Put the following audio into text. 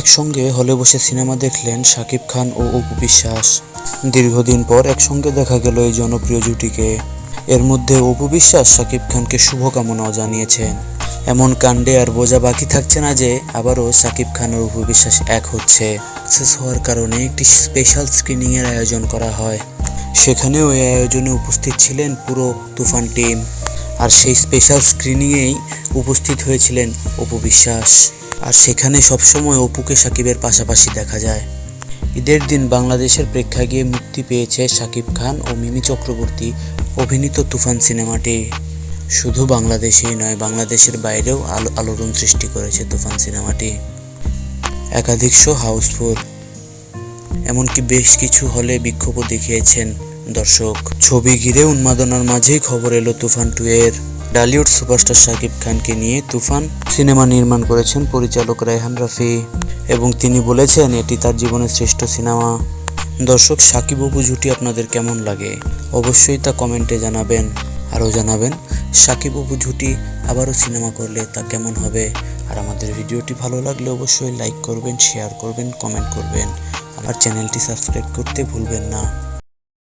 একসঙ্গে হলে বসে সিনেমা দেখলেন শাকিব খান ও অপু বিশ্বাস। দীর্ঘদিন পর একসঙ্গে দেখা গেল এই জনপ্রিয় জুটিকে। এর মধ্যে অপু বিশ্বাস শাকিব খানকে শুভকামনাও জানিয়েছেন। এমন কাণ্ডে আর বোঝা বাকি থাকছে না যে আবারও ও অপু বিশ্বাস এক হচ্ছে। সাকসেস হওয়ার কারণে একটি স্পেশাল স্ক্রিনিংয়ের আয়োজন করা হয়। সেখানেও এই আয়োজনে উপস্থিত ছিলেন পুরো তুফান টিম আর সেই স্পেশাল স্ক্রিনিংয়েই উপস্থিত হয়েছিলেন অপু বিশ্বাস। আর সেখানে সবসময় অপুকে সাকিবের পাশাপাশি দেখা যায়। ঈদের দিন বাংলাদেশের প্রেক্ষাগৃহে মুক্তি পেয়েছে শাকিব খান ও মিমি চক্রবর্তী, অভিনীত তুফান সিনেমাটি। শুধু বাংলাদেশেই নয়, বাংলাদেশের বাইরেও আলো, আলোড়ন সৃষ্টি করেছে তুফান সিনেমাটি। একাধিক শো হাউসফুল। এমনকি বেশ কিছু হলে বিক্ষোভও দেখিয়েছেন দর্শক। ছবি ঘিরে উন্মাদনার মাঝেই খবর এলো তুফান টু এর। ডালিউড সুপারস্টার শাকিব খানকে নিয়ে তুফান সিনেমা নির্মাণ করেছেন পরিচালক রায়হান রাফি এবং তিনি বলেছেন, এটি তার জীবনের শ্রেষ্ঠ সিনেমা। দর্শক সাকিব অপু জুটি আপনাদের কেমন লাগে? অবশ্যই তা কমেন্টে জানাবেন। আরও জানাবেন সাকিব অপু জুটি আবারও সিনেমা করলে তা কেমন হবে? আর আমাদের ভিডিওটি ভালো লাগলে অবশ্যই লাইক করবেন, শেয়ার করবেন, কমেন্ট করবেন। আমার চ্যানেলটি সাবস্ক্রাইব করতে ভুলবেন না।